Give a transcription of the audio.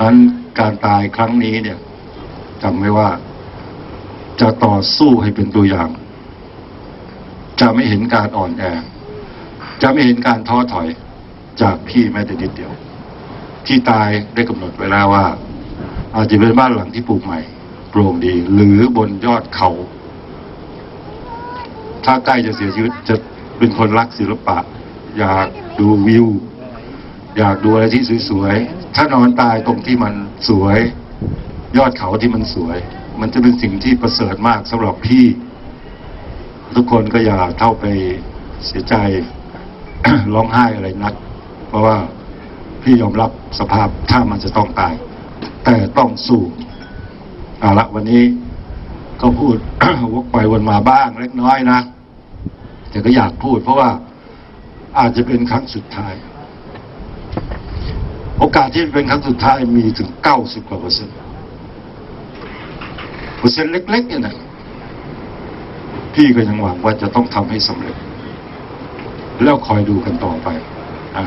อันการตายครั้งนี้เนี่ยจำไว้ว่า จะต่อสู้ให้เป็นตัวอย่าง จะไม่เห็นการอ่อนแอ จะไม่เห็นการท้อถอยจากพี่แม้แต่นิดเดียว ที่ตายได้กำหนดไว้แล้วว่า อาจจะเป็นบ้านหลังที่ปลูกใหม่โปร่งดี หรือบนยอดเขา ถ้าใกล้จะเสียชีวิตจะเป็นคนรักศิลปะ อยากดูวิว อยากดูอะไรที่สวยๆ ถ้านอนตายตรงที่มันสวย ยอดเขาที่มันสวย มันจะเป็นสิ่งที่ประเสริฐมากสำหรับพี่ ทุกคนก็อย่าเท่าไปเสียใจร้องไห้อะไรนัก เพราะว่าพี่ยอมรับสภาพถ้ามันจะต้องตาย แต่ต้องสู้เอาละวันนี้ก็พูด วกไปวนมาบ้างเล็กน้อยนะ แต่ก็อยากพูดเพราะว่าอาจจะเป็นครั้งสุดท้าย อกาสที่จะเป็นครั้งสุดท้ายมีถึงเก้าสิบกว่าเปอร์เซ็นต์เปอร์เซ็นต์เล็กๆเนี่ยนะพี่ก็ยังหวังว่าจะต้องทำให้สำเร็จ แล้วคอยดูกันต่อไปอะ